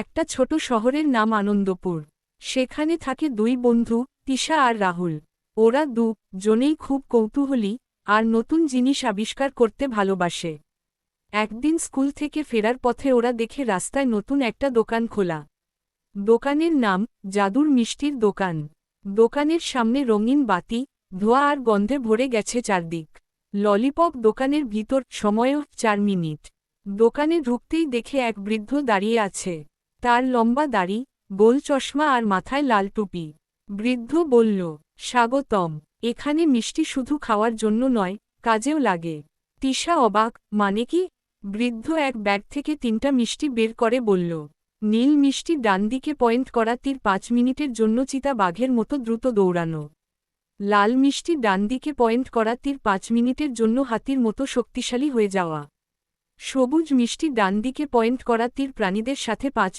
একটা ছোট শহরের নাম আনন্দপুর। সেখানে থাকে দুই বন্ধু, তিশা আর রাহুল। ওরা দু জনেই খুব কৌতূহলী আর নতুন জিনিস আবিষ্কার করতে ভালোবাসে। একদিন স্কুল থেকে ফেরার পথে ওরা দেখে রাস্তায় নতুন একটা দোকান খোলা। দোকানের নাম জাদুর মিষ্টির দোকান। দোকানের সামনে রঙিন বাতি, ধোয়া আর গন্ধে ভরে গেছে চারদিক। ললিপপ দোকানের ভিতর, সময়ও চার মিনিট। দোকানে ঢুকতেই দেখে এক বৃদ্ধ দাঁড়িয়ে আছে। তার লম্বা দাড়ি, গোল চশমা আর মাথায় লাল টুপি। বৃদ্ধ বলল, স্বাগতম। এখানে মিষ্টি শুধু খাওয়ার জন্য নয়, কাজেও লাগে। তিশা অবাক মানে কি? বৃদ্ধ এক ব্যাগ থেকে তিনটা মিষ্টি বের করে বলল, নীল মিষ্টি ডান দিকে পয়েন্ট করা তীর পাঁচ মিনিটের জন্য চিতা বাঘের মতো দ্রুত দৌড়ানো। লাল মিষ্টি ডান দিকে পয়েন্ট করা তীর পাঁচ মিনিটের জন্য হাতির মতো শক্তিশালী হয়ে যাওয়া। সবুজ মিষ্টি ডান দিকে পয়েন্ট করা তীর প্রাণীদের সাথে পাঁচ